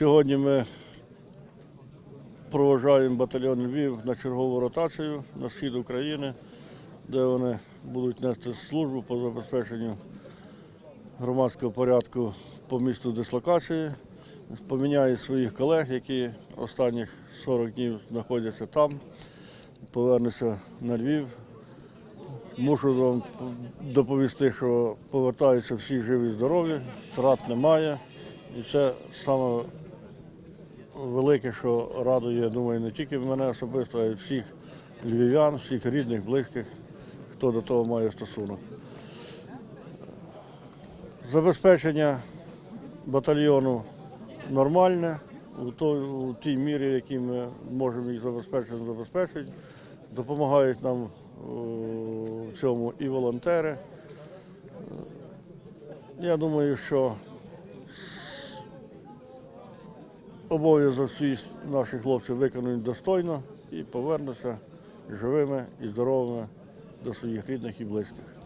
Сьогодні ми проважаємо батальйон Львів на чергову ротацію на схід України, де вони будуть нести службу по забезпеченню громадського порядку по місту дислокації. Поміняють своїх колег, які останніх 40 днів знаходяться там, повернуться на Львів. Мушу вам доповісти, що повертаються всі живі, здорові, втрат немає. І це саме велике, що радує, я думаю, не тільки мене особисто, а й всіх львів'ян, всіх рідних, близьких, хто до того має стосунок. Забезпечення батальйону нормальне, у, тій мірі, якій ми можемо їх забезпечити, забезпечити. Допомагають нам в цьому і волонтери. Я думаю, що обов'язок всіх наші хлопці виконують достойно і повернуться живими і здоровими до своїх рідних і близьких.